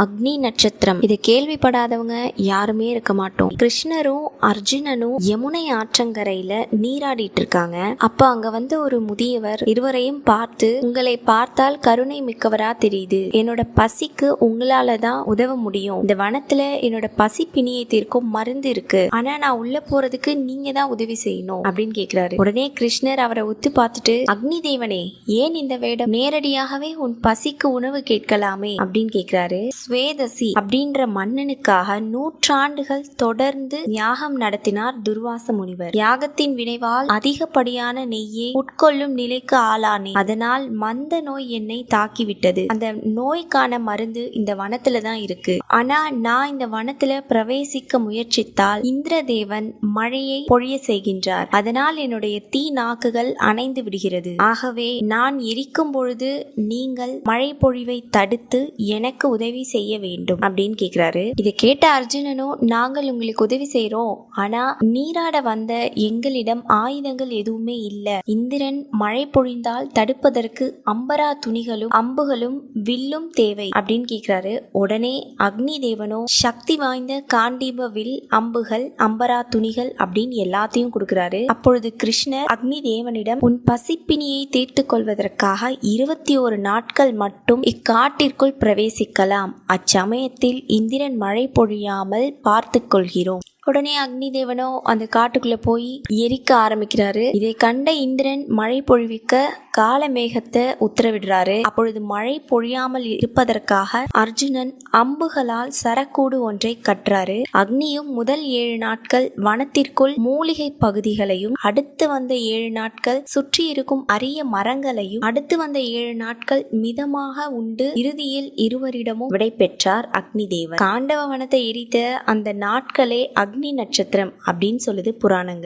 அக்னி நட்சத்திரம். இது கேள்விப்படாதவங்க யாருமே இருக்க மாட்டோம். கிருஷ்ணரும் அர்ஜுனனும் யமுனை ஆற்றங்கரையில நீராடிட்டு இருக்காங்க. அப்ப அங்க வந்து ஒரு முதியவர் இருவரையும் பார்த்து உங்களை பார்த்தால் கருணை மிக்கவரா தெரியுது. என்னோட பசிக்கு உங்களால தான் உதவ முடியும். இந்த வனத்துல என்னோட பசி பிணியை தீர்க்கும் மருந்து இருக்கு. ஆனா நான் உள்ள போறதுக்கு நீங்க தான் உதவி செய்யணும். அப்படின்னு கேக்குறாரு. உடனே கிருஷ்ணர் அவரை உத்து பார்த்துட்டு அக்னி தேவனே ஏன் இந்த வேடம்? நேரடியாகவே உன் பசிக்கு உணவு கேட்கலாமே. அப்படின்னு கேக்குறாரு. சுவேதசி அப்படின்ற மன்னனுக்காக நூற்றாண்டுகள் தொடர்ந்து யாகம் நடத்தினார் துர்வாச முனிவர். யாகத்தின் விளைவால் அதிகப்படியான நெய்யை உட்கொள்ளும் நிலைக்கு ஆளானேன் அதனால் மந்த நோய் என்னை தாக்கிவிட்டது. அந்த நோய்க்கான மருந்து இந்த வனத்துல தான் இருக்கு. ஆனா நான் இந்த வனத்துல பிரவேசிக்க முயற்சித்தால் இந்திரதேவன் மழையை பொழிய செய்கின்றார். அதனால் என்னுடைய தீ நாக்குகள் அணைந்து விடுகிறது. ஆகவே நான் எரிக்கும் பொழுது நீங்கள் மழை பொழிவை தடுத்து எனக்கு உதவி செய்ய வேண்டும் அப்படின்னு கேக்குறாரு. இதை கேட்ட அர்ஜுனனும் நாங்கள் உங்களுக்கு உதவி செய்யறோம் ஆனா நீராட வந்த எங்களிடம் ஆயுதங்கள் எதுவுமே இல்ல. இந்திரன் மழை பொழிந்தால் தடுப்பதற்கு அம்பரா துணிகளும் அம்புகளும் வில்லும் தேவை. அப்படின்னு கேக்குறாரு. உடனே அக்னி தேவனோ சக்தி வாய்ந்த காண்டீப வில் அம்புகள் அம்பரா துணிகள் அப்படின்னு எல்லாத்தையும் கொடுக்கிறாரு. அப்பொழுது கிருஷ்ணர் அக்னி தேவனிடம் உன் பசிப்பினியை தீர்த்து கொள்வதற்காக இருபத்தி ஒரு நாட்கள் மட்டும் இக்காட்டிற்குள் பிரவேசிக்கலாம். அச்சமயத்தில் இந்திரன் மழை பொழியாமல் பார்த்து கொள்கிறோம். உடனே அக்னி தேவனோ அந்த காட்டுக்குள்ள போய் எரிக்க ஆரம்பிக்கிறாரு. இதை கண்ட இந்திரன் மழை பொழிவிக்க காலமேகத்தை உத்தரவிடுறாரு. அப்பொழுது மழை பொழியாமல் இருப்பதற்காக அர்ஜுனன் அம்புகளால் சரக்கூடு ஒன்றை கற்றாரு. அக்னியும் முதல் ஏழு நாட்கள் வனத்திற்குள் மூலிகை பகுதிகளையும் அடுத்து வந்த ஏழு நாட்கள் சுற்றி இருக்கும் அரிய மரங்களையும் அடுத்து வந்த ஏழு நாட்கள் மிதமாக உண்டு இறுதியில் இருவரிடமும் விடை பெற்றார் அக்னி தேவன் காண்டவ வனத்தை எரித்த அந்த நாட்களே அக்னி நட்சத்திரம் அப்படின்னு சொல்லுது புராணங்கள்.